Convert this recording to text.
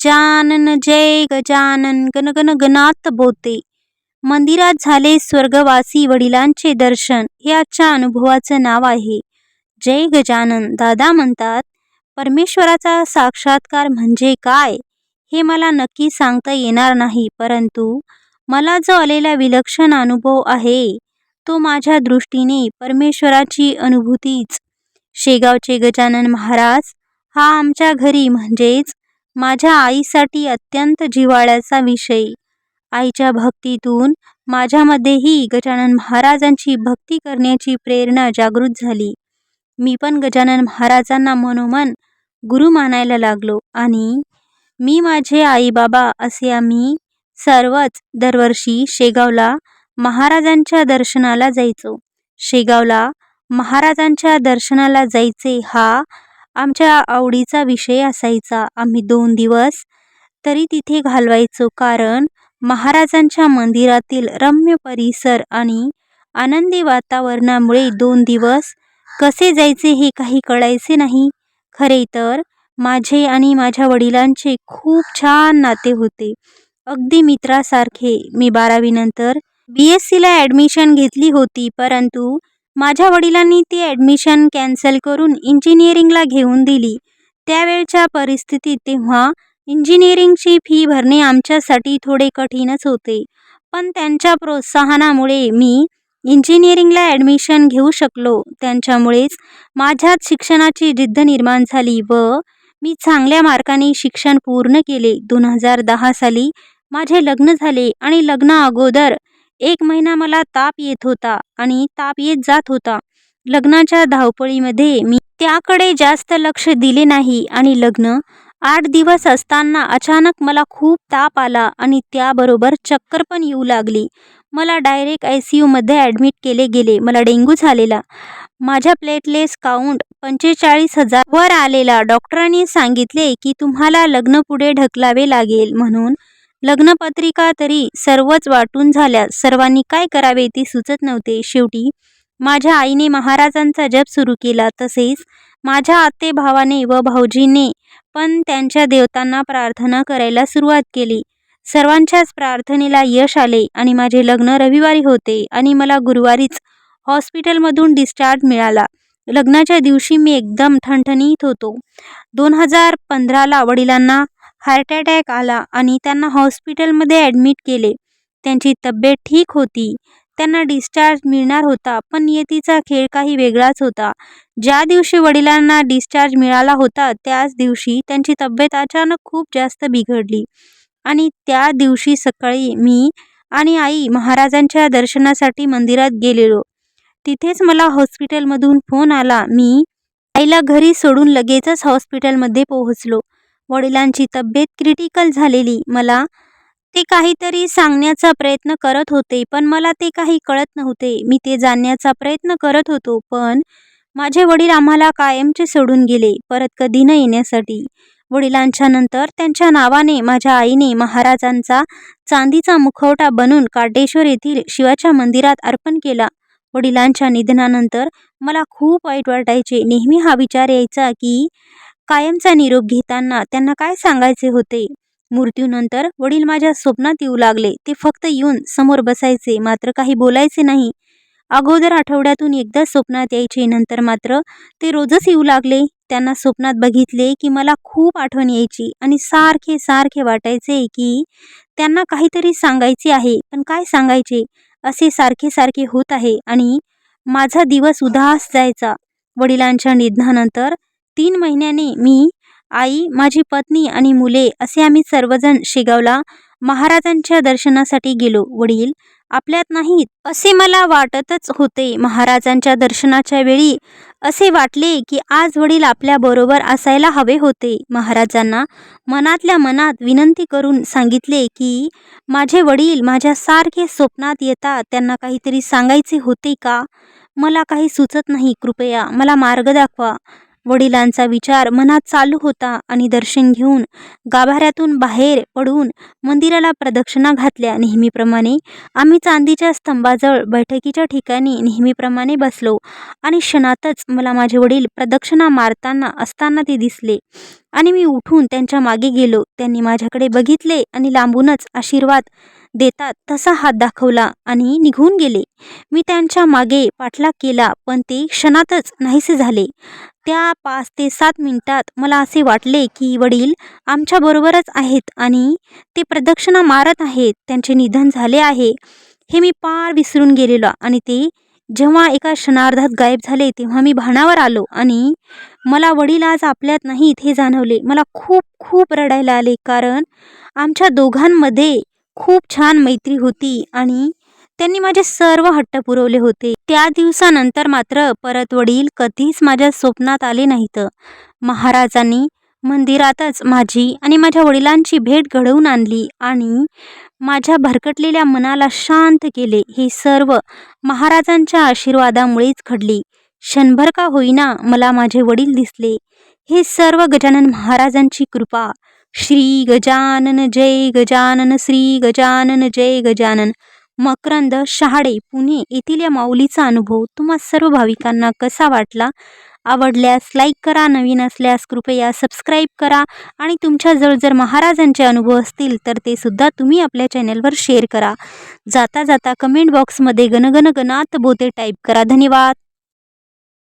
गजानन जय गजानन गणगण गणात बोते. मंदिरात झाले स्वर्गवासी वडिलांचे दर्शन. हे आजच्या अनुभवाचं नाव आहे. जय गजानन. दादा म्हणतात परमेश्वराचा साक्षात्कार म्हणजे काय? हे मला नक्की सांगता येणार नाही. परंतु मला जो आलेला विलक्षण अनुभव आहे तो माझ्या दृष्टीने परमेश्वराची अनुभूतीच. शेगावचे गजानन महाराज हा आमच्या घरी म्हणजेच माझ्या आईसाठी अत्यंत जिव्हाळ्याचा विषय. आईच्या भक्तीतून माझ्यामध्येही गजानन महाराजांची भक्ती करण्याची प्रेरणा जागृत झाली. मी पण गजानन महाराजांना मनोमन गुरु मानायला लागलो आणि मी माझे आईबाबा असे आम्ही सर्वच दरवर्षी शेगावला महाराजांच्या दर्शनाला जायचो. शेगावला महाराजांच्या दर्शनाला जायचे हा आमच्या आवडीचा विषय असायचा. आम्ही दोन दिवस तरी तिथे घालवायचो कारण महाराजांच्या मंदिरातील रम्य परिसर आणि आनंदी वातावरणामुळे दोन दिवस कसे जायचे हे काही कळायचे नाही. खरे तर माझे आणि माझ्या वडिलांचे खूप छान नाते होते. अगदी मित्रासारखे. मी बारावीनंतर बी एस सीला ॲडमिशन घेतली होती परंतु माझ्या वडिलांनी ती ॲडमिशन कॅन्सल करून इंजिनिअरिंगला घेऊन दिली. त्यावेळच्या परिस्थितीत तेव्हा इंजिनिअरिंगची फी भरणे आमच्यासाठी थोडे कठीणच होते. पण त्यांच्या प्रोत्साहनामुळे मी इंजिनिअरिंगला ॲडमिशन घेऊ शकलो. त्यांच्यामुळेच माझ्यात शिक्षणाची जिद्द निर्माण झाली व मी चांगल्या मार्काने शिक्षण पूर्ण केले. दोन हजार दहा साली माझे लग्न झाले आणि लग्ना अगोदर एक महिना मला ताप येत होता आणि ताप येत जात होता. लग्नाच्या धावपळीमध्ये मी त्याकडे जास्त लक्ष दिले नाही आणि लग्न आठ दिवस असताना अचानक मला खूप ताप आला आणि त्याबरोबर चक्कर पण येऊ लागली. मला डायरेक्ट आय सी यूमध्ये ॲडमिट केले गेले. मला डेंग्यू झालेला. माझ्या प्लेटलेस काउंट पंचेचाळीस हजार वर आलेला. डॉक्टरांनी सांगितले की तुम्हाला लग्न पुढे ढकलावे लागेल म्हणून लग्नपत्रिका तरी सर्वच वाटून झाल्या. सर्वांनी काय करावे ते सुचत नव्हते. शेवटी माझ्या आईने महाराजांचा जप सुरू केला. तसेच माझ्या आते भावाने व भाऊजीने पण त्यांच्या देवतांना प्रार्थना करायला सुरुवात केली. सर्वांच्याच प्रार्थनेला यश आले आणि माझे लग्न रविवारी होते आणि मला गुरुवारीच हॉस्पिटलमधून डिस्चार्ज मिळाला. लग्नाच्या दिवशी मी एकदम ठणठणीत होतो. दोन हजार पंधराला वडिलांना हार्ट अटॅक आला आणि त्यांना हॉस्पिटलमध्ये ॲडमिट केले. त्यांची तब्येत ठीक होती. त्यांना डिस्चार्ज मिळणार होता पण येतीचा खेळ काही वेगळाच होता. ज्या दिवशी वडिलांना डिस्चार्ज मिळाला होता त्याच दिवशी त्यांची तब्येत अचानक खूप जास्त बिघडली. आणि त्या दिवशी सकाळी मी आणि आई महाराजांच्या दर्शनासाठी मंदिरात गेलेलो. तिथेच मला हॉस्पिटलमधून फोन आला. मी आईला घरी सोडून लगेचच हॉस्पिटलमध्ये पोहोचलो. वडिलांची तब्येत क्रिटिकल झालेली. मला ते काहीतरी सांगण्याचा प्रयत्न करत होते पण मला ते काही कळत नव्हते. मी ते जाणण्याचा प्रयत्न करत होतो पण माझे वडील आम्हाला कायमचे सोडून गेले परत कधी न येण्यासाठी. वडिलांच्या नंतर त्यांच्या नावाने माझ्या आईने महाराजांचा चांदीचा मुखवटा बनून काटेश्वर येथील शिवाच्या मंदिरात अर्पण केला. वडिलांच्या निधनानंतर मला खूप वाईट वाटायचे. नेहमी हा विचार यायचा की कायमचा निरोप घेताना त्यांना काय सांगायचे होते? मृत्यूनंतर वडील माझ्या स्वप्नात येऊ लागले. ते फक्त येऊन समोर बसायचे मात्र काही बोलायचे नाही. अगोदर आठवड्यातून एकदा स्वप्नात यायचे नंतर मात्र ते रोजच येऊ लागले. त्यांना स्वप्नात बघितले की मला खूप आठवण यायची आणि सारखे सारखे वाटायचे की त्यांना काहीतरी सांगायचे आहे. पण काय सांगायचे? असे सारखे सारखे होत आहे आणि माझा दिवस उदास जायचा. वडिलांच्या निधनानंतर तीन महिन्याने मी आई माझी पत्नी आणि मुले असे आम्ही सर्वजण शेगावला महाराजांच्या दर्शनासाठी गेलो. वडील आपल्यात नाहीत. असे मला वाटतच होते महाराजांच्या दर्शनाच्या वेळी असे वाटले की आज वडील आपल्याबरोबर असायला हवे होते. महाराजांना मनातल्या मनात विनंती करून सांगितले की माझे वडील माझ्या सारखे स्वप्नात येतात. त्यांना काहीतरी सांगायचे होते का? मला काही सुचत नाही कृपया मला मार्ग दाखवा. वडिलांचा विचार मनात चालू होता आणि दर्शन घेऊन गाभाऱ्यातून बाहेर पडून मंदिराला प्रदक्षिणा घातल्या. नेहमीप्रमाणे आम्ही चांदीच्या स्तंभाजवळ बैठकीच्या ठिकाणी नेहमीप्रमाणे बसलो आणि क्षणातच मला माझे वडील प्रदक्षिणा मारताना असताना ते दिसले आणि मी उठून त्यांच्या मागे गेलो. त्यांनी माझ्याकडे बघितले आणि लांबूनच आशीर्वाद देतात तसा हात दाखवला आणि निघून गेले. मी त्यांच्या मागे पाठलाग केला पण ते क्षणातच नाहीसे झाले. त्या पाच ते सात मिनिटात मला असे वाटले की वडील आमच्याबरोबरच आहेत आणि ते प्रदक्षिणा मारत आहेत त्यांचे निधन झाले आहे. हे मी पार विसरून गेलेलो आणि ते जेव्हा एका क्षणार्धात गायब झाले तेव्हा मी भानावर आलो आणि मला वडील आज आपल्यात नाहीत हे जाणवले. मला खूप खूप रडायला आले कारण आमच्या दोघांमध्ये खूप छान मैत्री होती आणि त्यांनी माझे सर्व हट्ट पुरवले होते. त्या दिवसानंतर मात्र परत वडील कधीच माझ्या स्वप्नात आले नाहीत. महाराजांनी मंदिरातच माझी आणि माझ्या वडिलांची भेट घडवून आणली आणि माझ्या भरकटलेल्या मनाला शांत केले. हे सर्व महाराजांच्या आशीर्वादामुळेच घडले. क्षणभर का होईना मला माझे वडील दिसले. हे सर्व गजानन महाराजांची कृपा श्री गजानन जय गजानन श्री गजानन जय गजानन मकरंद शहाडे पुणे येथील या माऊलीचा अनुभव तुम्हा सर्व भाविकांना कसा वाटला? आवडल्यास लाईक करा नवीन असल्यास कृपया सबस्क्राईब करा आणि तुमच्याजवळ जर महाराजांचे अनुभव असतील तर ते सुद्धा तुम्ही आपल्या चॅनलवर शेअर करा. जाता जाता कमेंट बॉक्समध्ये गणगण गणात बोते टाईप करा. धन्यवाद.